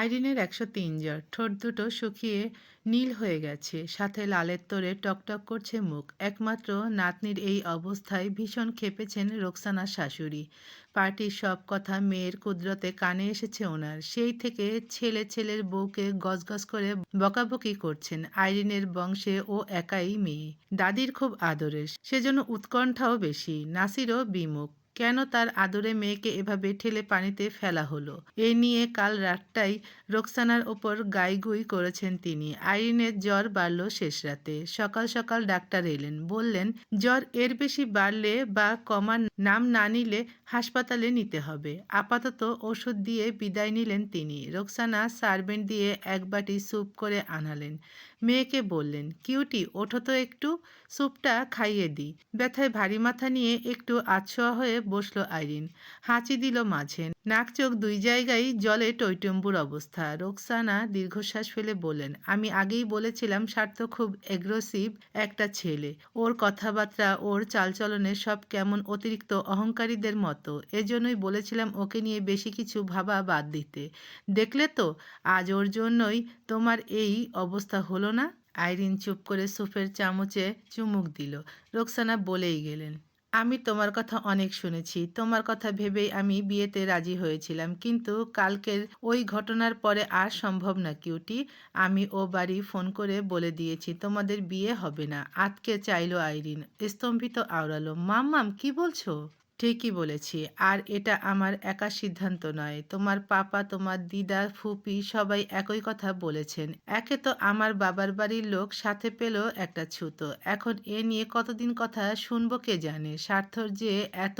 আইরিনের একশো তিন জ্বর ঠোঁট দুটো শুকিয়ে নীল হয়ে গেছে, সাথে লালের তোরে টকটক করছে মুখ। একমাত্র নাতনির এই অবস্থায় ভীষণ খেপেছেন রোকসানার শাশুড়ি। পার্টির সব কথা মেয়ের কুদরতে কানে এসেছে ওনার। সেই থেকে ছেলে ছেলের বউকে গজগজ করে বকাবকি করছেন আইরিনের বংশে ও একাই মেয়ে। দাদির খুব আদরের, সেজন্য উৎকণ্ঠাও বেশি, নাসিরও বিমুখ। কেন তার আদরে মেয়েকে এভাবে ঠেলে পানিতে ফেলা হলো? এ নিয়ে কাল রাতটাই রোকসানার ওপর গাইগুই করেছেন তিনি। আইরিনের জ্বর বাড়ল শেষ রাতে। সকাল সকাল ডাক্তার এলেন। বললেন, জ্বর এর বেশি বাড়লে বা কমার নাম না নিলে হাসপাতালে নিতে হবে। আপাতত ওষুধ দিয়ে বিদায় নিলেন তিনি। রোকসানা সার্ভেন্ট দিয়ে এক বাটি স্যুপ করে আনালেন। মেয়েকে বললেন, কিউটি, ওঠো তো একটু। স্যুপটা খাইয়ে দিই। ব্যথায় ভারী মাথা নিয়ে একটু আছোয়া হয়ে বসল আইরিন। হাঁচি দিল মাঝে নাক চোখ দুই জায়গায় জলে টৈটম্বুর অবস্থা। রোকসানা দীর্ঘশ্বাস ফেলে বললেন, আমি আগেই বলেছিলাম স্বার্থ খুব এগ্রেসিভ একটা ছেলে। ওর কথাবার্তা, ওর চালচলনে সব কেমন অতিরিক্ত অহংকারীদের মতো। এজন্যই বলেছিলাম ওকে নিয়ে বেশি কিছু ভাবা বাদ দিতে। দেখলে তো, আজ ওর জন্যই তোমার এই অবস্থা হলো না? আইরিন চুপ করে সুপের চামচে চুমুক দিল। রোকসানা বলেই গেলেন আমি তোমার কথা অনেক শুনেছি। তোমার কথা ভেবেই আমি বিয়েতে রাজি হয়েছিলাম। কিন্তু কালকের ওই ঘটনার পরে আর সম্ভব না, কিউটি। আমি ও বাড়ি ফোন করে বলে দিয়েছি, তোমাদের বিয়ে হবে না। আজকে চাইলো আইরিন। স্তম্ভিত আওড়ালো মাম্মাম কি বলছো? ঠিকই বলেছি। আর এটা আমার একা সিদ্ধান্ত নয়। তোমার পাপা, তোমার দিদা, ফুপি সবাই একই কথা বলেছেন। একে তো আমার বাবার বাড়ির লোক, সাথে পেল একটা ছুতো। এখন এ নিয়ে কতদিন কথা শুনব কে জানে? স্বার্থর যে এত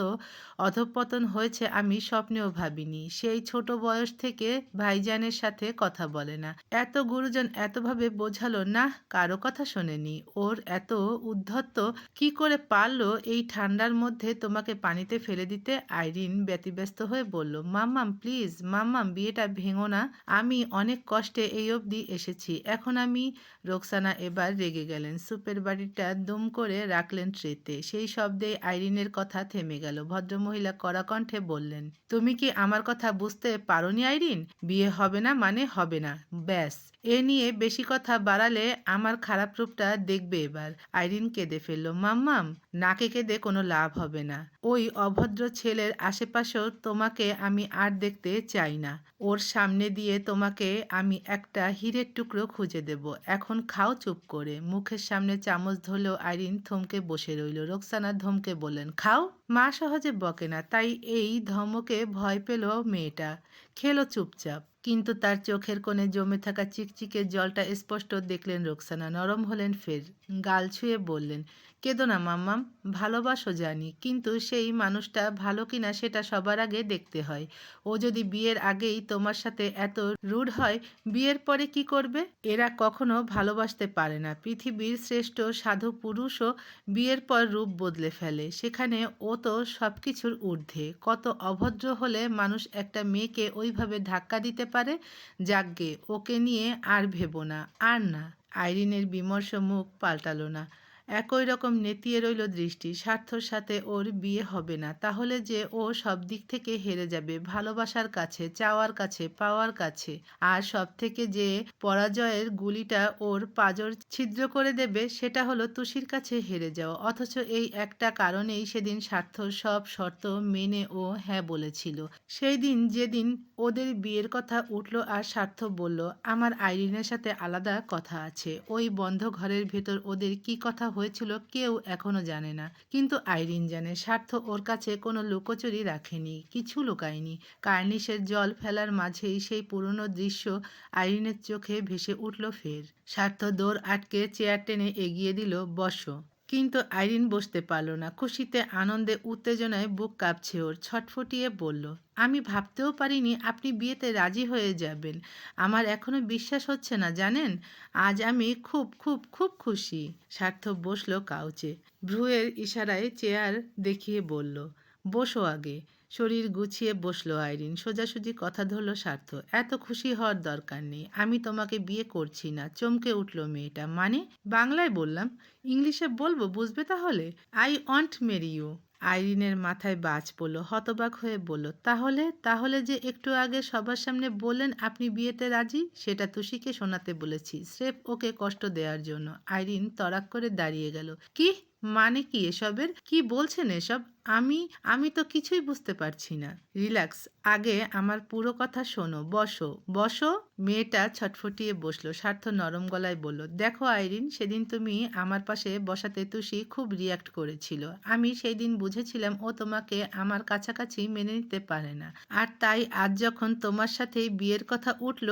অধঃপতন হয়েছে আমি স্বপ্নেও ভাবিনি। সেই ছোট বয়স থেকে ভাইজানের সাথে কথা বলে না। এত গুরুজন এতভাবে বোঝালো, না, কারও কথা শোনেনি। ওর এত উদ্ধত্ত কি করে পারল এই ঠান্ডার মধ্যে তোমাকে পানিতে ফেলে দিতে আইরিন ব্যতিব্যস্ত হয়ে বলল, মাম্মাম, প্লিজ, মাম্মাম, বিয়েটা ভেঙো না। আমি অনেক কষ্টে এই অবধি এসেছি। এখন আমি রোকসানা এবার রেগে গেলেন। সুপের বাড়িটা দুম করে রাখলেন ট্রেতে। সেই শব্দে আইরিনের কথা থেমে গেল। ভদ্রমহিলা কড়া কণ্ঠে বললেন, তুমি কি আমার কথা বুঝতে পারোনি আইরিন? বিয়ে হবে না মানে হবে না। ব্যাস। এ নিয়ে বেশি কথা বাড়ালে আমার খারাপ রূপটা দেখবে এবার। আইরিন কেঁদে ফেলল, মাম্মাম, নাকে কেঁদে কোনো লাভ হবে না। ওই অভদ্র ছেলের আশেপাশেও তোমাকে আমি আর দেখতে চাই না। ওর সামনে দিয়ে তোমাকে আমি একটা হীরের টুকরো খুঁজে দেব। এখন খাও চুপ করে। মুখের সামনে চামচ ধরলেও আইরিন থমকে বসে রইল। রোকসানা ধমকে বললেন, খাও। মা সহজে বকে না, তাই এই ধমকে ভয় পেল মেয়েটা। খেলো চুপচাপ। কিন্তু তার চোখের কোণে জমে থাকা চিকচিকে জলটা স্পষ্ট দেখলেন রোকসানা। নরম হলেন ফের। গাল ছুঁয়ে বললেন কেঁদো না মাম্মাম, ভালোবাসো জানি, কিন্তু সেই মানুষটা ভালো কিনা সেটা সবার আগে দেখতে হয়। ও যদি বিয়ের আগেই তোমার সাথে এত রুড হয়, বিয়ের পরে কি করবে? এরা কখনো ভালোবাসতে পারে না। পৃথিবীর শ্রেষ্ঠ সাধু পুরুষও বিয়ের পর রূপ বদলে ফেলে। সেখানে ও তো সব কিছুর ঊর্ধ্বে। কত অভদ্র হলে মানুষ একটা মেয়েকে ওইভাবে ধাক্কা দিতে পারে? যাকগে, ওকে নিয়ে আর ভেবো না। আর না, আইরিনের বিমর্ষ মুখ পাল্টালো না। একই রকম নেতিয়ে রইল দৃষ্টি, স্বার্থর সাথে ওর বিয়ে হবে না। তাহলে যে ও সব দিক থেকে হেরে যাবে, ভালোবাসার কাছে, চাওয়ার কাছে, পাওয়ার কাছে। আর সব থেকে যে পরাজয়ের গুলিটা ওর পাজর ছিদ্র করে দেবে, সেটা হলো তুষির কাছে হেরে যাওয়া। অথচ এই একটা কারণেই সেদিন স্বার্থর সব শর্ত মেনে ও হ্যাঁ বলেছিল। সেই দিন যেদিন ওদের বিয়ের কথা উঠল আর স্বার্থ বলল, আমার আইরিনের সাথে আলাদা কথা আছে। ওই বন্ধ ঘরের ভেতর ওদের কি কথা হয়েছিল কেউ এখনও জানে না। কিন্তু আইরিন জানে স্বার্থ ওর কাছে কোনো লুকোচুরি রাখেনি, কিছু লুকায়নি। কার্নিশের জল ফেলার মাঝেই সেই পুরনো দৃশ্য আইরিনের চোখে ভেসে উঠল ফের। স্বার্থ দৌড় আটকে চেয়ার টেনে এগিয়ে দিল বসো। কিন্তু আইরিন বসতে পারল না। খুশিতে, আনন্দে, উত্তেজনায় বুক কাঁপছে ওর। ছটফটিয়ে বলল, আমি ভাবতেও পারিনি আপনি বিয়েতে রাজি হয়ে যাবেন। আমার এখনও বিশ্বাস হচ্ছে না, জানেন? আজ আমি খুব খুব খুব খুশি। সার্থক বসল কাউচে। ভ্রুয়ের ইশারায় চেয়ার দেখিয়ে বলল, বসো আগে। শরীর গুছিয়ে বসল আইরিন। সোজাসুজি কথা ধরলো স্বার্থ এত খুশি হওয়ার দরকার নেই, আমি তোমাকে বিয়ে করছি না। চমকে উঠল মেয়েটা মানে? বাংলায় বললাম, ইংলিশে বলব, বুঝবে তাহলে? I want marry you. আইরিনের মাথায় বাজ পড়ল, হতবাক হয়ে বলল, তাহলে তাহলে যে একটু আগে সবার সামনে বললেন আপনি বিয়েতে রাজি, সেটা তুষিকে শোনাতে বলেছি, স্রেফ ওকে কষ্ট দেওয়ার জন্য। আইরিন তড়াক করে দাঁড়িয়ে গেল, কি? মানে কি এসবের? কি বলছেন এসব? আমি আমি তো কিছুই বুঝতে পারছি না। রিল্যাক্স, আগে আমার পুরো কথা শোনো, বসো। বসো, মেয়েটা ছটফটিয়ে বসল, স্বার্থ নরম গলায় বলল, দেখো আইরিন, সেদিন তুমি আমার পাশে বসাতে তুষি খুব রিয়াক্ট করেছিল। আমি সেই দিন বুঝেছিলাম ও তোমাকে আমার কাছাকাছি মেনে নিতে পারে না। আর তাই আজ যখন তোমার সাথে বিয়ের কথা উঠল,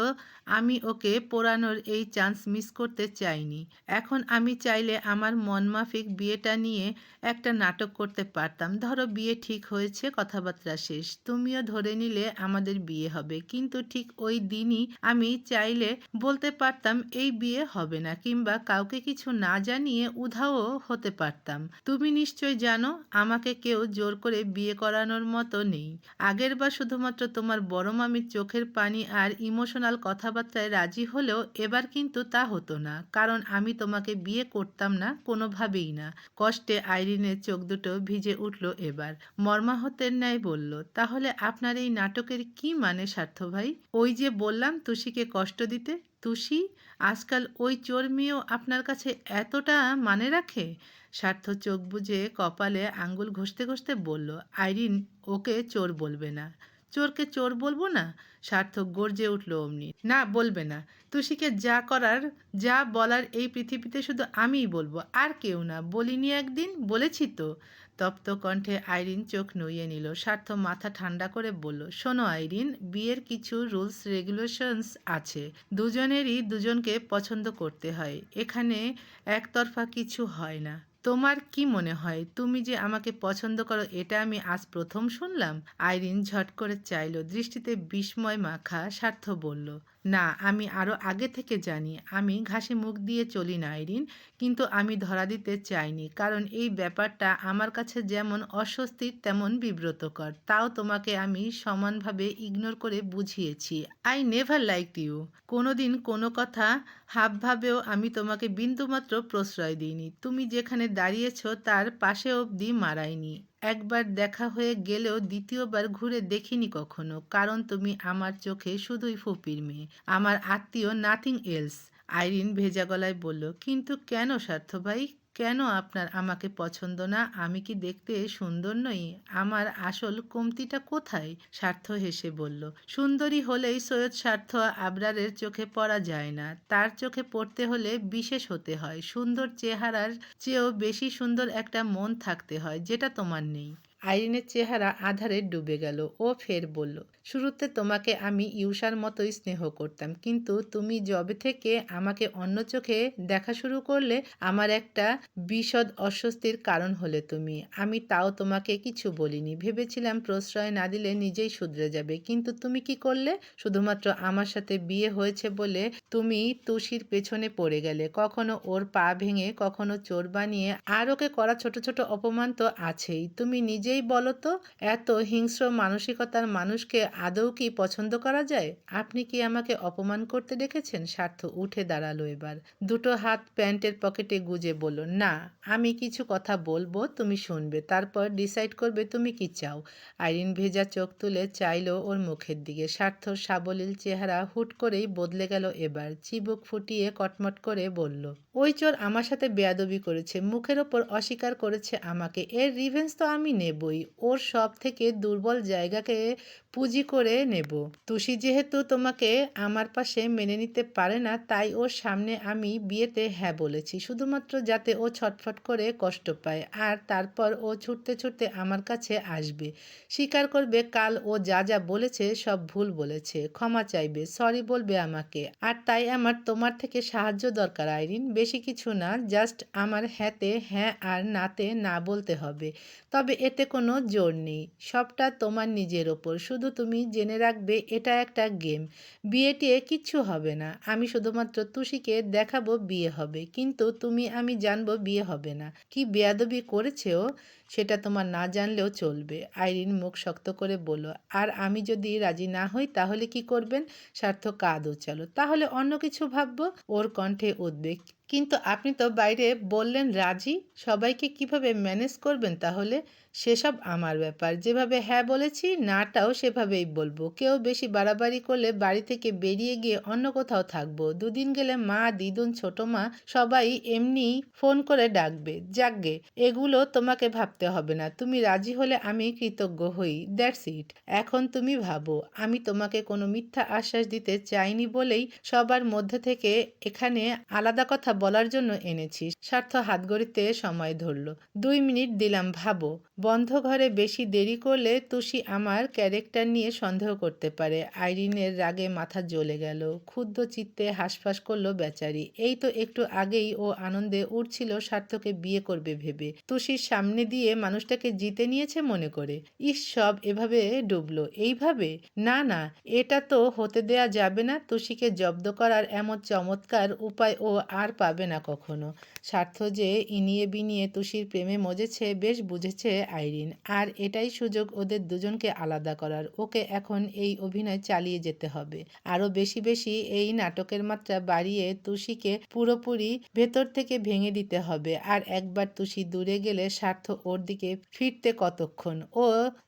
আমি ওকে পোড়ানোর এই চান্স মিস করতে চাইনি। এখন আমি চাইলে আমার মনমাফিক বিয়েটা নিয়ে একটা নাটক করতে পারতাম। ধরো বিয়ে ঠিক হয়েছে, কথাবার্তা শেষ। তুমিও ধরে নিলে আমাদের বিয়ে হবে। কিন্তু ঠিক ওই দিনই আমি চাইলে বলতে পারতাম, এই বিয়ে হবে না। কিংবা কাউকে কিছু না জানিয়ে উধাও হতে পারতাম। তুমি নিশ্চয় জানো, আমাকে কেউ জোর করে বিয়ে করানোর মতো নেই। আগের বার শুধুমাত্র তোমার বড় মামির চোখের পানি আর ইমোশনাল কথাবার্তায় রাজি হলেও এবার কিন্তু তা হতো না। কারণ আমি তোমাকে বিয়ে করতাম না, কোনোভাবেই না। কষ্টে আইরিনের চোখ দুটো ভিজে উঠল এবার। মর্মাহতের ন্যায় বলল, তাহলে আপনার এই নাটকের কি মানে স্বার্থ ভাই? ওই যে বললাম তুষিকে কষ্ট দিতে? তুষি, আজকাল ওই চোর মেয়েও আপনার কাছে এতটা মানে রাখে? স্বার্থ চোখ বুজে কপালে আঙ্গুল ঘষতে ঘষতে বলল, আইরিন, ওকে চোর বলবে না। চোরকে চোর বলব না? সার্থক গর্জে উঠল অমনি, না, বলবে না। তুষিকে যা করার, যা বলার এই পৃথিবীতে শুধু আমিই বলব, আর কেউ না। বলিনি একদিন, বলেছি তো। তপ্ত কণ্ঠে আইরিন চোখ নুইয়ে নিল। স্বার্থ মাথা ঠান্ডা করে বলল, শোনো আইরিন, বিয়ের কিছু রুলস, রেগুলেশনস আছে। দুজনেরই দুজনকে পছন্দ করতে হয়। এখানে একতরফা কিছু হয় না। তোমার কি মনে হয়? তুমি যে আমাকে পছন্দ করো, এটা আমি আজ প্রথম শুনলাম? আইরিন ঝট করে চাইল। দৃষ্টিতে বিস্ময় মাখা স্বার্থ বলল না, আমি আরও আগে থেকে জানি, আমি ঘাসে মুখ দিয়ে চলি না আইরিন কিন্তু আমি ধরা দিতে চাইনি, কারণ এই ব্যাপারটা আমার কাছে যেমন অস্বস্তির তেমন বিব্রতকর। তাও তোমাকে আমি সমানভাবে ইগনোর করে বুঝিয়েছি। আই নেভার লাইক ইউ কোনোদিন কোনো কথা হাবভাবেও আমি তোমাকে বিন্দুমাত্র প্রশ্রয় দিইনি। তুমি যেখানে দাঁড়িয়েছ, তার পাশে অবধি মারাইনি। একবার দেখা হয়ে গেলেও দ্বিতীয়বার ঘুরে দেখিনি কখনো, কারণ তুমি আমার চোখে শুধুই ফুপির মেয়ে। আমার আত্মীয় নাথিং এলস, আইরিন ভেজা গলায় বলল, কিন্তু কেন স্বার্থ ভাই? কেন আপনার আমাকে পছন্দ না? আমি কি দেখতে সুন্দর নই? আমার আসল কমতিটা কোথায়? স্বার্থ হেসে বলল, সুন্দরী হলেই সৈয়দ স্বার্থ আবরারের চোখে পড়া যায় না। তার চোখে পড়তে হলে বিশেষ হতে হয়। সুন্দর চেহারার চেয়েও বেশি সুন্দর একটা মন থাকতে হয়, যেটা তোমার নেই। আইরিনের চেহারা আধারে ডুবে গেল। ও ফের বলল, শুরুতে তোমাকে আমি ইউসার মতোই স্নেহ করতাম, কিন্তু তুমি জবে থেকে আমাকে অন্য চোখে দেখা শুরু করলে, আমার একটা বিশদ অস্বস্তির কারণ হলে তুমি। আমি তাও তোমাকে কিছু বলিনি। ভেবেছিলাম প্রশ্রয় না দিলে নিজেই শুধরে যাবে, কিন্তু তুমি কি করলে? শুধুমাত্র আমার সাথে বিয়ে হয়েছে বলে তুমি তুষির পেছনে পড়ে গেলে। কখনো ওর পা ভেঙে, কখনো চোর বানিয়ে, আর ওকে করা ছোট ছোট অপমান তো আছেই। তুমি নিজেই বলো তো এত হিংস্র মানসিকতার মানুষকে আদৌ কি পছন্দ করা যায়? আপনি কি আমাকে অপমান করতে দেখেছেন স্বার্থ উঠে দাঁড়াল এবার। দুটো হাত প্যান্টের পকেটে গুজে বলল, না, আমি কিছু কথা বলব, তুমি শুনবে। তারপর ডিসাইড করবে তুমি কি চাও? আইরিন ভেজা চোখ তুলে চাইলো ওর মুখের দিকে। স্বার্থ সাবলীল চেহারা হুট করেই বদলে গেল এবার। চিবুক ফুটিয়ে কটমট করে বলল, ওই চোর আমার সাথে বেয়াদবি করেছে। মুখের ওপর অস্বীকার করেছে আমাকে। এর রিভেন্স তো আমি নেবই ওর সব থেকে দুর্বল জায়গাকে পুঁজি করে নেব। তুষি যেহেতু তোমাকে আমার পাশে মেনে নিতে পারে না, তাই ওর সামনে আমি বিয়েতে হ্যাঁ বলেছি, শুধুমাত্র যাতে ও ছটফট করে কষ্ট পায় আর তারপর ও ছুটতে ছুটতে আমার কাছে আসবে। স্বীকার করবে কাল ও যা যা বলেছে সব ভুল বলেছে, ক্ষমা চাইবে, সরি বলবে আমাকে। আর তাই আমার তোমার থেকে সাহায্য দরকার, আইরিন, বেশি কিছু না, জাস্ট আমার হ্যাঁতে হ্যাঁ আর নাতে না বলতে হবে। তবে এতে কোনো জোর নেই, সবটা তোমার নিজের ওপর, শুধু তুমি জেনে রাখবে, এটা একটা গেম। বিয়েটিয়ে কিচ্ছু হবে না। আমি শুধুমাত্র তুষিকে দেখাবো বিয়ে হবে। কিন্তু তুমি, আমি জানব বিয়ে হবে না। কি বেয়াদবি করেছে ও? সেটা তোমার না জানলেও চলবে। আইরিন মুখ শক্ত করে বলল, আর আমি যদি রাজি না হই, তাহলে কি করবেন? স্বার্থ কাঁদ উচালো তাহলে অন্য কিছু ভাববো? ওর কণ্ঠে উদ্বেগ। কিন্তু আপনি তো বাইরে বললেন রাজি, সবাইকে কীভাবে ম্যানেজ করবেন তাহলে? সেসব আমার ব্যাপার। যেভাবে হ্যাঁ বলেছি, নাটাও সেভাবেই বলব। কেউ বেশি বাড়াবাড়ি করলে বাড়ি থেকে বেরিয়ে গিয়ে অন্য কোথাও থাকব। দুদিন গেলে মা, দিদুন, ছোট মা সবাই এমনি ফোন করে ডাকবে। যাকগে এগুলো তোমাকে ভাবতে হবে না। তুমি রাজি হলে আমি কৃতজ্ঞ হই। দ্যাটস ইট এখন তুমি ভাবো, আমি তোমাকে কোনো মিথ্যা আশ্বাস দিতে চাইনি বলেই সবার মধ্যে থেকে এখানে আলাদা কথা বলার জন্য এনেছি। স্বার্থ হাত গড়িতে সময় ধরল। দুই মিনিট দিলাম, ভাবো। বন্ধ ঘরে বেশি দেরি করলে তুষি আমার ক্যারেক্টার নিয়ে সন্দেহ করতে পারে। আইরিনের রাগে মাথা জ্বলে গেল। ক্ষুদ্র চিত্তে হাসফাস করল বেচারি। এই তো একটু আগেই ও আনন্দে উঠছিল স্বার্থকে বিয়ে করবে ভেবে। তুষির সামনে দিয়ে মানুষটাকে জিতে নিয়েছে মনে করে। ইস, সব এভাবে ডুবলো। এইভাবে? না না, এটা তো হতে দেয়া যাবে না। তুষিকে জব্দ করার এমন চমৎকার উপায় ও আর পাবে না কখনো। স্বার্থ যে ইনিয়ে বিনিয়ে তুষির প্রেমে মজেছে, বেশ বুঝেছে আইরিন। আর এটাই সুযোগ ওদের দুজনকে আলাদা করার। ওকে এখন এই অভিনয় চালিয়ে যেতে হবে। আরও বেশি বেশি এই নাটকের মাত্রা বাড়িয়ে তুষিকে পুরোপুরি ভেতর থেকে ভেঙে দিতে হবে। আর একবার তুষি দূরে গেলে স্বার্থ ওর দিকে ফিরতে কতক্ষণ? ও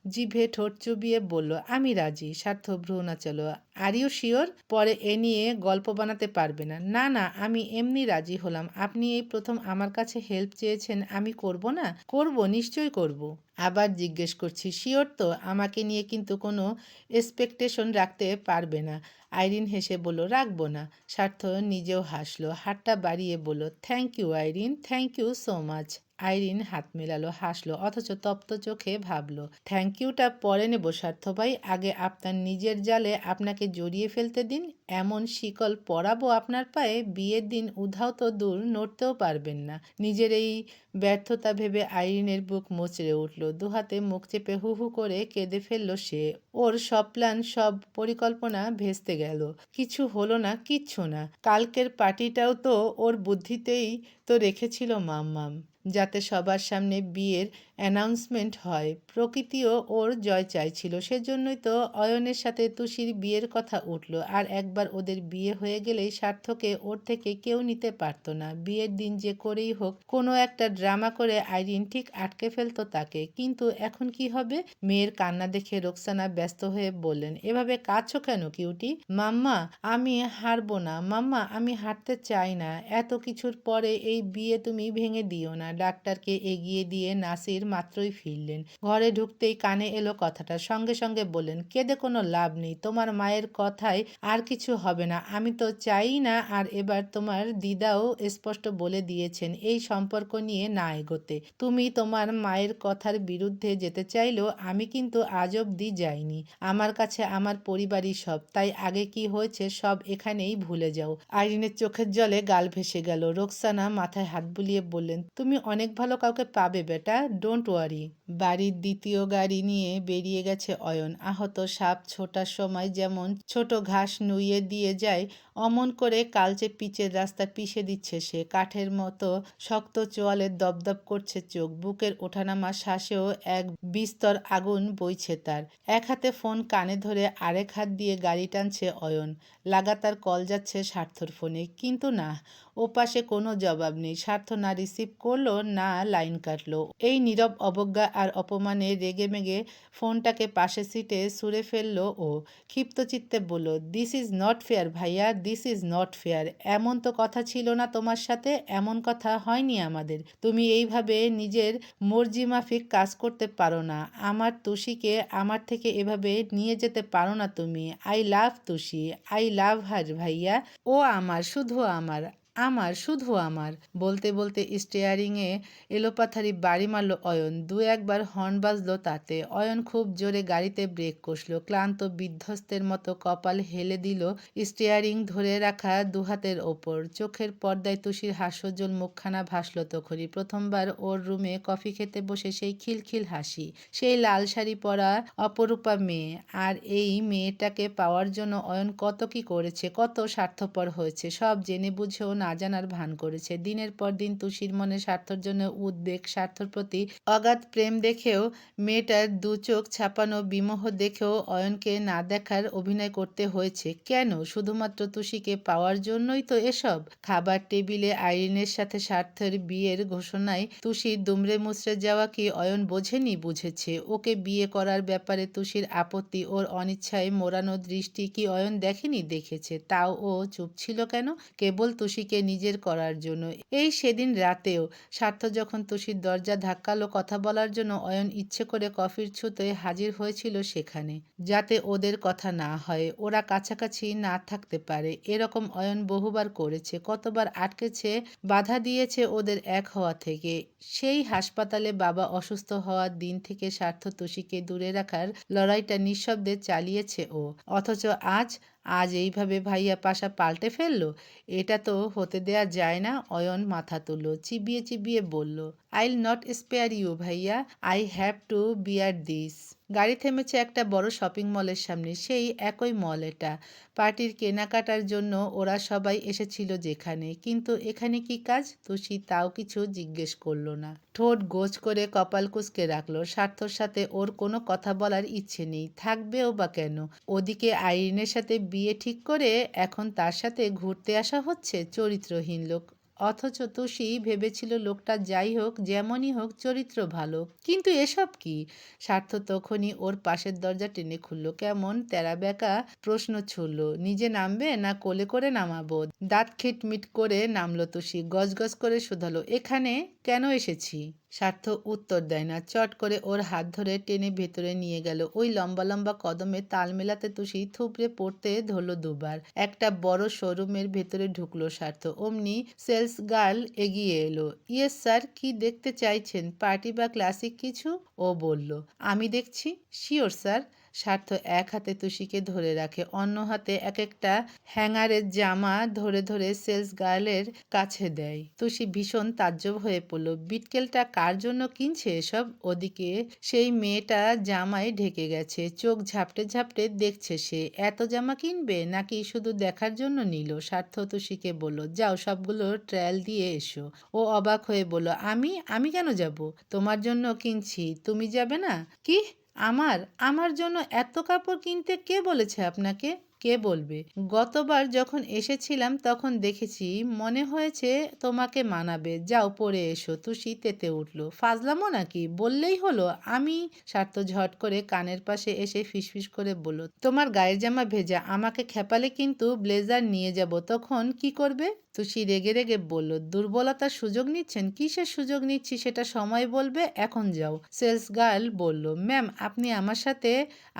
জিভে ঠোঁট চুবিয়ে বলল, আমি রাজি। স্বার্থ ভ্রু নাচালো আর ইউ শিওর পরে এ নিয়ে গল্প বানাতে পারবে না। না না, আমি এমনি রাজি হলাম। আপনি এই প্রথম আমার কাছে হেল্প চেয়েছেন, আমি করব না? করব, নিশ্চয়ই করব। আবার জিজ্ঞেস করছি শিওর তো? আমাকে নিয়ে কিন্তু কোনো এক্সপেকটেশন রাখতে পারবে না। আইরিন হেসে বলল, রাখব না। স্বার্থ নিজেও হাসলো, হাতটা বাড়িয়ে বলল thank you Irene thank you so much Irene হাত মেলালো, হাসলো, অথচ তপ্ত চোখে ভাবলো থ্যাংক ইউটা পরে নেব স্বার্থ ভাই আগে আপনার নিজের জালে আপনাকে জড়িয়ে ফেলতে দিন, এমন শিকল পরাবো আপনার পায়ে, বিয়ের দিন উধাও তো দূর নড়তেও পারবেন না। নিজের এই ব্যর্থতা ভেবে আইরিনের বুক মোচড়ে উঠল, দুহাতে মুখ চেপে হু হু করে কেঁদে ফেলল সে। ওর সব প্ল্যান, সব পরিকল্পনা ভেস্তে গেল। কিছু হলো না, কিচ্ছু না। কালকের পার্টিটাও তো ওর বুদ্ধিতেই তো রেখেছিল মাম মাম যাতে সবার সামনে বিয়ের অ্যানাউন্সমেন্ট হয়। প্রকৃতিও ওর জয় চাইছিল। সেজন্যই তো অয়নের সাথে তুষির বিয়ের কথা উঠল। আর একবার ওদের বিয়ে হয়ে গেলেই স্বার্থকে ওর থেকে কেউ নিতে পারতো না। বিয়ের দিন যে করেই হোক, কোনো একটা ড্রামা করে আইরিন ঠিক আটকে ফেলতো তাকে। কিন্তু এখন কি হবে? মেয়ের কান্না দেখে রোকসানা ব্যস্ত হয়ে বললেন, এভাবে কাঁদছো কেন, কিউটি? মাম্মা, আমি হারবো না। মাম্মা, আমি হারতে চাই না। এত কিছুর পরে এই বিয়ে তুমি ভেঙে দিও না। ডাক্তারকে এগিয়ে দিয়ে নাসির মাত্রই ফিরলেন। ঘরে ঢুকতেই কানে এলো কথাটা। সঙ্গে সঙ্গে বললেন, কেঁদে কোনো লাভ নেই। তোমার মায়ের কথায় আর কিছু হবে না। আমি তো চাই না আর এবার তোমার দিদাও স্পষ্ট বলে দিয়েছেন, এই সম্পর্ক নিয়ে না এগোতে। তুমি তোমার মায়ের কথার বিরুদ্ধে যেতে চাইলেও আমি কিন্তু আজ অব্দি যাইনি। আমার কাছে আমার পরিবারই সব। তাই আগে কি হয়েছে সব এখানেই ভুলে যাও। আইরিনের চোখের জলে গাল ভেসে গেল। রোকসানা মাথায় হাত বুলিয়ে বললেন, তুমি অনেক ভালো কাউকে পাবে, বেটা। ডোন্ট ওয়ারি বাড়ির দ্বিতীয় গাড়ি নিয়ে বেরিয়ে গেছে অয়ন। আহত সাপ ছোটার সময় যেমন ছোট ঘাস নুইয়ে দিয়ে যায়, অমন করে কালচে পিচের রাস্তা পিষে দিচ্ছে সে। কাঠের মতো শক্ত চোয়ালে দপদপ করছে চোখ। বুকের ওঠানামা শ্বাসেও এক বিস্তর আগুন বইছে তার। এক হাতে ফোন কানে ধরে আরেক হাত দিয়ে গাড়ি টানছে অয়ন। লাগাতার কল যাচ্ছে স্বার্থর ফোনে। কিন্তু না ওপাশে কোনো জবাব নেই। স্বার্থ না রিসিভ করল, না লাইন কাটলো। এই নীরব অবজ্ঞা আর অপমানে রেগে মেগে ফোনটাকে পাশে সিটে সুরে ফেলল ও ক্ষিপ্ত চিত্তে বলল দিস ইজ নট ফেয়ার ভাইয়া দিস ইজ নট ফেয়ার এমন তো কথা ছিল না তোমার সাথে, এমন কথা হয়নি আমাদের। তুমি এইভাবে নিজের মর্জি মাফিক কাজ করতে পারো না। আমার তুষিকে আমার থেকে এভাবে নিয়ে যেতে পারো না তুমি। I love Tushi I love হার ভাইয়া। ও আমার, শুধু আমার। আমার, শুধু আমার। বলতে বলতে স্টিয়ারিংয়ে এলোপাথারি বাড়ি মারল অয়ন। দু একবার হর্ন বাজলো তাতে। অয়ন খুব জোরে গাড়িতে ব্রেক কষল। ক্লান্ত বিধ্বস্তের মতো কপাল হেলে দিল স্টিয়ারিং ধরে রাখা দুহাতের ওপর। চোখের পর্দায় তুষির হাস্যজ্জ্বল মুখখানা ভাসল তখনই। প্রথমবার ওর রুমে কফি খেতে বসে সেই খিলখিল হাসি। সেই লাল শাড়ি পরা অপরূপা মেয়ে। আর এই মেয়েটাকে পাওয়ার জন্য অয়ন কত কি করেছে, কত স্বার্থপর হয়েছে, সব জেনে বুঝেও না না জানার ভান করেছে। দিনের পর দিন তুষির মনে স্বার্থর জন্য উদ্বেগ, স্বার্থর প্রতি অগাধ প্রেম দেখেও মেয়েটার দু চোখ ছাপানো, বিমোহ দেখেও অয়নকে না দেখার অভিনয় করতে হয়েছে। কেন? শুধুমাত্র তুষিকে পাওয়ার জন্যই তো এসব? খাবার টেবিলে আইরিনের সাথে স্বার্থের বিয়ের ঘোষণায় তুষির দুমড়ে মুচড়ে যাওয়া কি অয়ন বোঝেনি? বুঝেছে। ওকে বিয়ে করার ব্যাপারে তুষির আপত্তি, ওর অনিচ্ছায় মোড়ানো দৃষ্টি কি অয়ন দেখেনি? দেখেছে। তাও ও চুপ ছিল কেন? কেবল তুষিকে নিজের করার জন্য। এই সেদিন রাতেও স্বার্থ যখন তুষির দরজা ধাক্কালো কথা বলার জন্য অয়ন ইচ্ছে করে কফির ছুতে হাজির হয়েছিল সেখানে, যাতে ওদের কথা না হয়। ওরা কাছাকাছি না থাকতে পারে। এরকম অয়ন বহুবার করেছে, কতবার আটকেছে, বাধা দিয়েছে ওদের এক হওয়া থেকে। সেই হাসপাতালে বাবা অসুস্থ হওয়ার দিন থেকে স্বার্থ তুষিকে দূরে রাখার লড়াইটা নিঃশব্দে চালিয়েছে ও। অথচ আজ আজ এইভাবে ভাইয়া পাশা পাল্টে ফেলল? এটা তো হতে দেয়া যায় না, অয়ন মাথা তুলল, চিবিয়ে চিবিয়ে বলল আইল নট স্পেয়ার ইউ ভাইয়া I have to bear this গাড়ি থেমেছে একটা বড় শপিং মলের সামনে, সেই একই মল এটা। পার্টির কেনাকাটার জন্য ওরা সবাই এসেছিল যেখানে, কিন্তু এখানে কি কাজ? তুষি তাও কিছু জিজ্ঞেস করল না। ঠোঁট গোজ করে কপাল কুচকে রাখল স্বার্থর সাথে ওর কোনো কথা বলার ইচ্ছে নেই, থাকবেও বা কেন? ওদিকে আইরিনের সাথে বিয়ে ঠিক করে এখন তার সাথে ঘুরতে আসা হচ্ছে চরিত্রহীন লোক। অথচ তোষী ভেবেছিল লোকটা যাই হোক, যেমনই হোক, চরিত্র ভালো। কিন্তু এসব কি? স্বার্থ তখনই ওর পাশের দরজা টেনে খুললো। কেমন তেরা বেকা প্রশ্ন ছুড়ল। নিজে নামবে না কোলে করে নামাবো? দাঁত খিটমিট করে নামলো তোষী। গজগজ করে শুধালো, এখানে কেন এসেছি? স্বার্থ উত্তর দেয় না। চট করে ওর হাত ধরে টেনে ভেতরে নিয়ে গেল। ওই লম্বা লম্বা কদমে তাল মেলাতে তুষি থুবড়ে পড়তে ধরলো দুবার। একটা বড় শোরুমের ভেতরে ঢুকলো স্বার্থ। অমনি সেলস গার্ল এগিয়ে এলো। ইয়েস, স্যার, কি দেখতে চাইছেন? পার্টি বা ক্লাসিক কিছু? ও বলল, আমি দেখছি। Sure, sir. স্বার্থ এক হাতে তুষিকে ধরে রাখে, অন্য হাতে এক একটা হ্যাঙ্গারের জামা ধরে ধরে সেলস গার্লের কাছে দেয়। তুষি ভীষণ তাজ্জব হয়ে পড়ল, বিটকেলটা কার জন্য কিনছে এসব? ওদিকে সেই মেয়েটা জামায় ঢেকে গেছে, চোখ ঝাপটে ঝাপটে দেখছে সে, এত জামা কিনবে? নাকি শুধু দেখার জন্য নিল? স্বার্থ তুষিকে বলল, যাও সবগুলো ট্রায়াল দিয়ে এসো। ও অবাক হয়ে বলল, আমি? আমি কেন যাব? তোমার জন্য কিনছি, তুমি যাবে না? কি? আমার আমার জন্য এত কাপড় কিনতে কে বলেছে আপনাকে? কে বলবে? গতবার যখন এসেছিলাম তখন দেখেছি মনে হয়েছে তোমাকে মানাবে। যাও পরে এসো। তুষি তেতে উঠল। ফাজলামো নাকি? বললেই হলো। আমি স্বার্থ ঝট করে কানের পাশে এসে ফিসফিস করে বলল, তোমার গায়ের জামা ভেজা, আমাকে খেপালে কিন্তু ব্লেজার নিয়ে যাব। তখন কি করবে? তুষি রেগে রেগে বলল, দুর্বলতার সুযোগ নিচ্ছেন? কিসের সুযোগ নিচ্ছি সেটা সময় বলবে? এখন যাও। সেলস গার্ল বলল, ম্যাম, আপনি আমার সাথে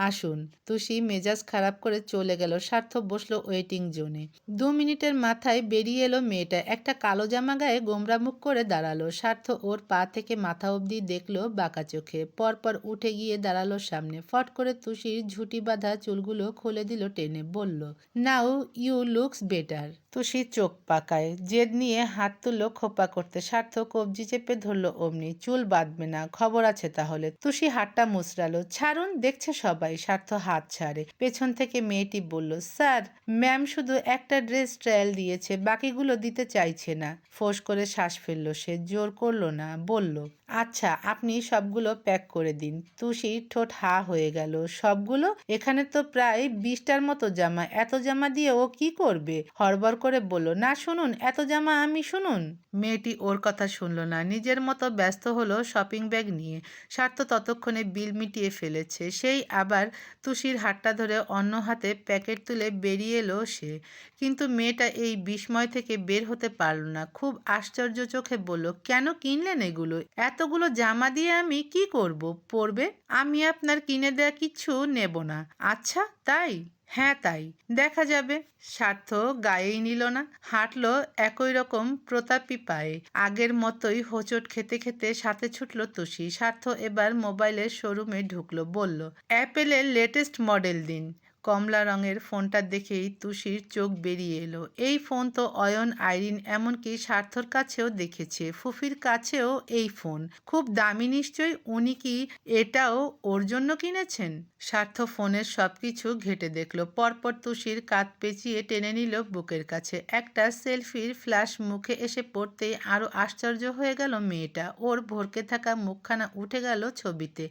আসুন। তুষি মেজাজ খারাপ করে চলে গেল। স্বার্থ বসল ওয়েটিং জোনে দু মিনিটের মাথায় বেরিয়ে এলো মেয়েটা। একটা কালো জামা গায়ে গোমরা মুখ করে দাঁড়াল। সার্থ ওর পা থেকে মাথা অবধি দেখল বাঁকা চোখে। পরপর উঠে গিয়ে দাঁড়াল সামনে। ফট করে তুষির ঝুটি বাঁধা চুলগুলো খুলে দিল টেনে। বলল now you looks better Tushi চোখ পাকায়, জেদ নিয়ে হাত তুললো খোপা করতে। স্বার্থ কবজি চেপে ধরলো অমনি, চুল বাঁধবে না, খবর আছে তাহলে। তুষি হাতটা মুচড়ালো, ছাড়ুন, দেখছে সবাই। স্বার্থ হাত ছাড়ে। পেছন থেকে মেয়েটি বলল, স্যার, ম্যাম শুধু একটা ড্রেস ট্রায়াল দিয়েছে, বাকিগুলো দিতে চাইছে না। ফোঁস করে শ্বাস ফেলল সে, জোর করল না, বলল আচ্ছা আপনি সবগুলো প্যাক করে দিন। তুষি ঠোঁট হা হয়ে গেল, সবগুলো? এখানে তো প্রায় বিশটার মতো জামা, এত জামা দিয়ে ও কি করবে? হড়বড় করে বলল, না, শুনুন, এত জামা আমি, শুনুন। মেয়েটি ওর কথা শুনলো না, নিজের মতো ব্যস্ত হলো শপিং ব্যাগ নিয়ে। স্বার্থ ততক্ষণে বিল মিটিয়ে ফেলেছে। সেই আবার তুষির হাতটা ধরে অন্য হাতে প্যাকেট তুলে বেরিয়ে এলো সে। কিন্তু মেয়েটা এই বিস্ময় থেকে বের হতে পারল না। খুব আশ্চর্য চোখে বলল, কেন কিনলেন এগুলো? এতগুলো জামা দিয়ে আমি কি করব? পরবে? আমি আপনার কিনে দেওয়া কিচ্ছু নেব না। আচ্ছা তাই? হ্যাঁ তাই। দেখা যাবে। স্বার্থ গায়েই নিল না। হাঁটলো একই রকম প্রতাপী পায়ে। আগের মতোই হোঁচট খেতে খেতে সাথে ছুটল তুষি। স্বার্থ এবার মোবাইলের শোরুমে ঢুকলো, বলল, অ্যাপেলের লেটেস্ট মডেল দিন। কমলা রঙের ফোনটা দেখেই তুষির চোখ বেরিয়ে এলো। এই ফোন তো অয়ন, আইরিন এমনকি স্বার্থর কাছেও দেখেছে। ফুফির কাছেও এই ফোন। খুব দামি নিশ্চয়ই, উনি কি এটাও ওর জন্য কিনেছেন? স্বার্থ ফোনের সব কিছু ঘেটে দেখল। পরপর তুষির কাত পেঁচিয়ে টেনে নিল বুকের কাছে। একটা সেলফির ফ্ল্যাশ মুখে এসে পড়তেই আরও আশ্চর্য হয়ে গেল মেয়েটা। ওর ভরকে থাকা মুখখানা উঠে গেল ছবিতে।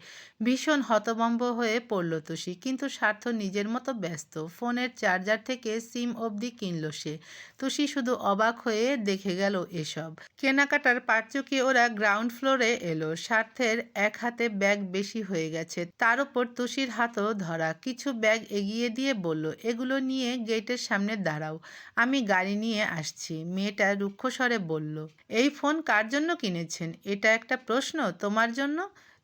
ভীষণ হতভম্ব হয়ে পড়ল তুষি। কিন্তু স্বার্থ নিজের মতো ব্যস্ত। ফোনের চার্জার থেকে সিম অবধি কিনল সে। তুষি শুধু অবাক হয়ে দেখে গেল এসব। কেনাকাটার পাটচুকি ওরা গ্রাউন্ড ফ্লোরে এলো। স্বার্থের এক হাতে ব্যাগ বেশি হয়ে গেছে। তার উপর তুষির হাতও ধরা। কিছু ব্যাগ এগিয়ে দিয়ে বলল, এগুলো নিয়ে গেটের সামনে দাঁড়াও। আমি গাড়ি নিয়ে আসছি। মেয়েটা রুক্ষস্বরে বলল, এই ফোন কার জন্য কিনেছেন? এটা একটা প্রশ্ন তোমার জন্য?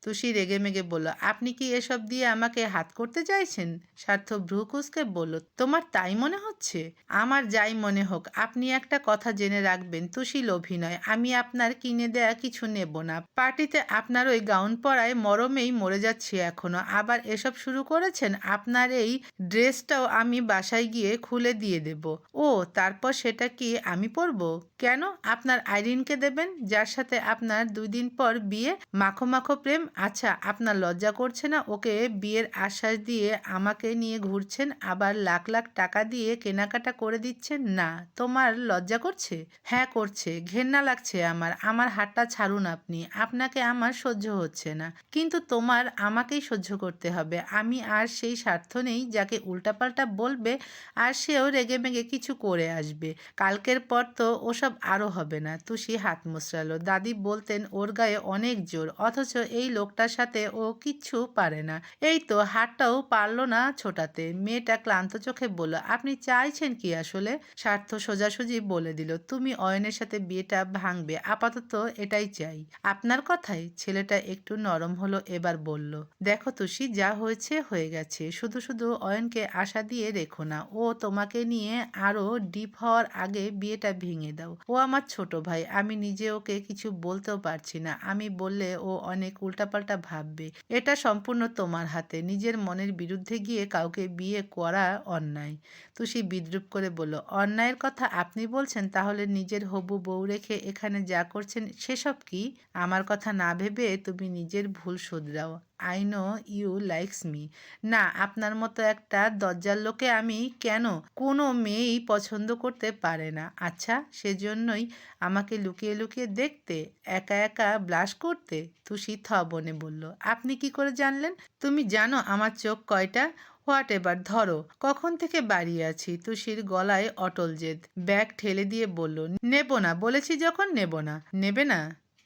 তুষি রেগেমেগে বলল, আপনি কি এসব দিয়ে আমাকে হাত করতে চাইছেন? স্বার্থ ভ্রুকুসকে বলল, তোমার তাই মনে হচ্ছে? আমার যাই মনে হোক, আপনি একটা কথা জেনে রাখবেন তুষি লোভী নয় আমি আপনার কিনে দেয়া কিছু নেব না। পার্টিতে আপনার ওই গাউন পরায় মরমেই মরে যাচ্ছি এখনও। আবার এসব শুরু করেছেন, আপনার এই ড্রেসটাও আমি বাসায় গিয়ে খুলে দিয়ে দেব। ও, তারপর সেটা কি আমি পরবো? কেন? আপনার আইরিনকে দেবেন, যার সাথে আপনার দুই দিন পর বিয়ে? মাখো মাখো প্রেম আচ্ছা আপনার লজ্জা করছে না? ওকে বিয়ের আশ্বাস দিয়ে আমাকে নিয়ে ঘুরছেন, আবার লাখ লাখ টাকা দিয়ে কেনাকাটা করে দিচ্ছেন? না, তোমার লজ্জা করছে? হ্যাঁ করছে। ঘেন্না লাগছে আমার। আমার হাতটা ছাড়ুন আপনি। আপনাকে আমার সহ্য হচ্ছে না। কিন্তু তোমার আমাকেই সহ্য করতে হবে। আমি আর সেই স্বার্থ নেই যাকে উল্টাপাল্টা বলবে আর সেও রেগে মেগে কিছু করে আসবে। কালকের পর তো ওসব আরও হবে না। তুষি হাত মুচড়ালো। দাদি বলতেন, ওর গায়ে অনেক জোর। অথচ এই লোকটার সাথে ও কিচ্ছু পারে না। এই তো হাতটাও পারল না ছোটাতে। মেয়েটা ক্লান্ত চোখে বলল, আপনি চাইছেন কি আসলে? স্বার্থ সোজাসুজি বলে দিল, তুমি অয়নের সাথে বিয়েটা ভাঙবে, আপাতত এটাই চাই। আপনার কথাই? ছেলেটা একটু নরম হলো, এবার বলল, দেখো তুষি, যা হয়েছে হয়ে গেছে। শুধু শুধু অয়নকে আশা দিয়ে রেখো না, ও তোমাকে নিয়ে আরও ডিপ হওয়ার আগে বিয়েটা ভেঙে দাও। ও আমার ছোট ভাই, আমি নিজে ওকে কিছু বলতেও পারছি না। আমি বললে ও অনেক উল্টাপাল্টা ভাববে। এটা সম্পূর্ণ তোমার হাতে। নিজের মনের বিরুদ্ধে গিয়ে কাউকে বিয়ে করা অন্যায়। তুষি বিদ্রুপ করে বলল, অন্যায়ের কথা আপনি বলছেন, তাহলে নিজের হবু বউ রেখে এখানে যা করছেন, সেসব কি? আমার কথা না ভেবে তুমি নিজের ভুল শুধরাও। I know you likes me না, আপনার মতো একটা দজ্জাল লোকে আমি কেন? কোনো মেয়েই পছন্দ করতে পারে না। আচ্ছা সেজন্যই আমাকে লুকিয়ে লুকিয়ে দেখতে, একা একা ব্লাশ করতে তুষি থ বনে বলল। আপনি কি করে জানলেন? তুমি জানো আমার চোখ কয়টা? হোয়াট এবার ধরো। কখন থেকে বাড়ি আছি? তুষির গলায় অটল জেদ। ব্যাগ ঠেলে দিয়ে বলল, নেব না। বলেছি যখন নেব না। নেবে না?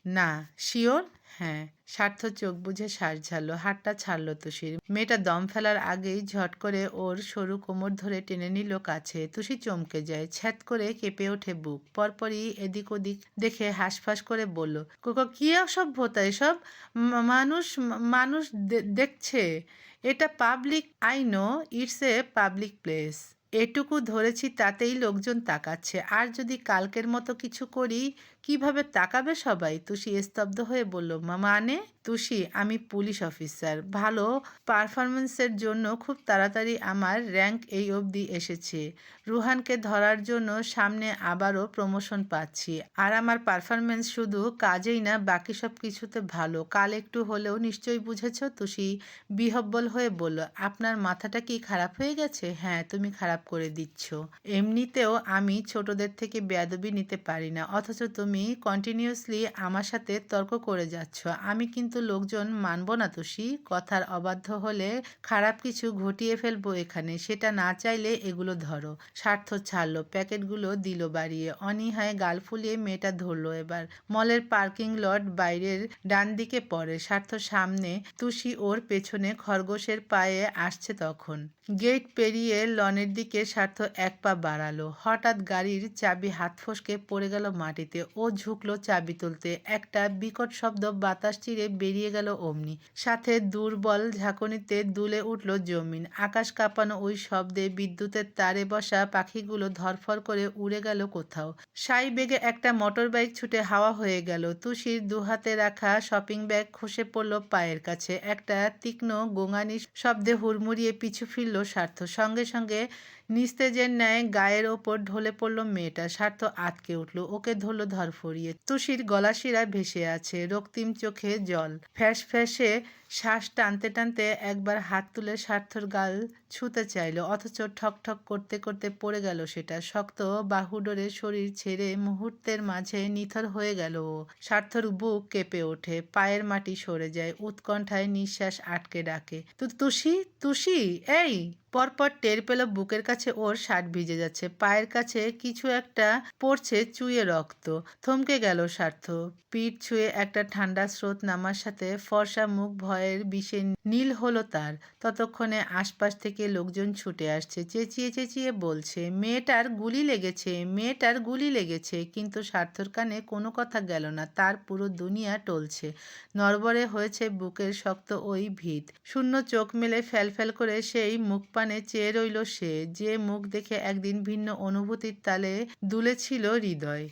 না শিওর হ্যাঁ। স্বার্থ চোখ বুঝে শ্বাস ঝাড়লো, হাতটা ছাড়লো তুষির। মেয়েটা দম ফেলার আগেই ঝট করে ওর সরু কোমর ধরে টেনে নিল কাছে। তুষি চমকে যায়, ছ্যাত করে কেঁপে ওঠে বুক। পরপরই এদিক ওদিক দেখে হাঁসফাঁস করে বলল, কোকো, কি অসভ্যতা এসব? মানুষ মানুষ দেখছে। এটা public, I know, it's a public place. এটুকু ধরেছি তাতেই লোকজন তাকাচ্ছে। আর যদি কালকের মতো কিছু করি কীভাবে তাকাবে সবাই? তুষি স্তব্ধ হয়ে বলল "মা- মানে? তুষি, আমি পুলিশ অফিসার। ভালো পারফরমেন্সের জন্য খুব তাড়াতাড়ি আমার র্যাঙ্ক এই অবধি এসেছে। রুহানকে ধরার জন্য সামনে আবারও প্রমোশন পাচ্ছি। আর আমার পারফরমেন্স শুধু কাজেই না, বাকি সব কিছুতে ভালো। কাল একটু হলেও নিশ্চয়ই বুঝেছ তুষি, বিহব্বল হয়ে বলল, আপনার মাথাটা কি খারাপ হয়ে গেছে? হ্যাঁ তুমি খারাপ করে দিচ্ছ। এমনিতেও আমি ছোটদের থেকে বেয়াদবি নিতে পারি না। অথচ তুমি কন্টিনিউয়াসলি আমার সাথে তর্ক করে যাচ্ছ। আমি কিন্তু লোকজন মানব না তোষী কথার অবাধ্য হলে খারাপ কিছু ঘটিয়ে ফেলব এখানে, সেটা না চাইলে এগুলো ধরো। স্বার্থ ছাড়লো, প্যাকেটগুলো দিল বাড়িয়ে, অনীহায় গাল ফুলিয়ে মেয়েটা ধরলো এবার। মলের পার্কিং লট বাইরের ডান দিকে পড়ে, স্বার্থ সামনে, তুষি ওর পেছনে খরগোশের পায়ে আসছে তখন। গেট পেরিয়ে লনের দিকে স্বার্থ এক পা বাড়ালো। হঠাৎ গাড়ির চাবি হাত ফসকে পড়ে গেল মাটিতে ও ঝুঁকলো চাবি তুলতে। একটা বিকট শব্দ বাতাস চিরে বেরিয়ে গেল অমনি। সাথে দুর্বল ঝাঁকুনিতে দুলে উঠল জমিন। আকাশ কাঁপানো ওই শব্দে বিদ্যুতের তারে বসা পাখিগুলো ধরফর করে উড়ে গেল কোথাও। সাই বেগে একটা মোটর বাইক ছুটে হাওয়া হয়ে গেল। তুষির দুহাতে রাখা শপিং ব্যাগ খসে পড়ল পায়ের কাছে। একটা তীক্ষ্ণ গোঙানি শব্দে হুড়মুড়িয়ে পিছু ফিরল স্বার্থ। সঙ্গে সঙ্গে নিস্তেজের ন্যায় গায়ের ওপর ঢলে পড়ল মেয়েটা। স্বার্থ আটকে উঠল। ওকে ধরল ধরফরিয়ে তুষির গলাশিরা ভেসে আছে। রক্তিম চোখে জল। ফ্যাস ফ্যাসে শ্বাস টানতে টানতে একবার হাত তুলে স্বার্থর গাল ছুতে চাইল। অথচ ঠক ঠক করতে করতে পড়ে গেল সেটা। শক্ত বাহুডোরে শরীর ছেড়ে মুহূর্তের মাঝে নিথর হয়ে গেল স্বার্থর বুক কেঁপে ওঠে। পায়ের মাটি সরে যায়। উৎকণ্ঠায় নিঃশ্বাস আটকে ডাকে তুষি তুষি, এই! পরপর টের পেল বুকের কাছে ওর শার্ট ভিজে যাচ্ছে। পায়ের কাছে কিছু একটা পড়ছে চুয়ে রক্ত। থমকে গেল স্বার্থ। পিঠ ছুঁয়ে একটা ঠান্ডা স্রোত নামার সাথে ফর্সা মুখ ভয়ের বিষে নীল হলো তার। ততক্ষণে আশপাশ থেকে লোকজন ছুটে আসছে। চেঁচিয়ে চেঁচিয়ে বলছে, মেয়েটার গুলি লেগেছে, মেয়েটার গুলি লেগেছে। কিন্তু স্বার্থর কানে কোনো কথা গেল না। তার পুরো দুনিয়া টলছে। নরবরে হয়েছে বুকের শক্ত ওই ভিত। শূন্য চোখ মেলে ফ্যালফ্যাল করে সেই মুখ পানে চেয়ে রইল সে যে মুখ দেখে একদিন ভিন্ন অনুভূতির তালে দুলেছিল হৃদয়।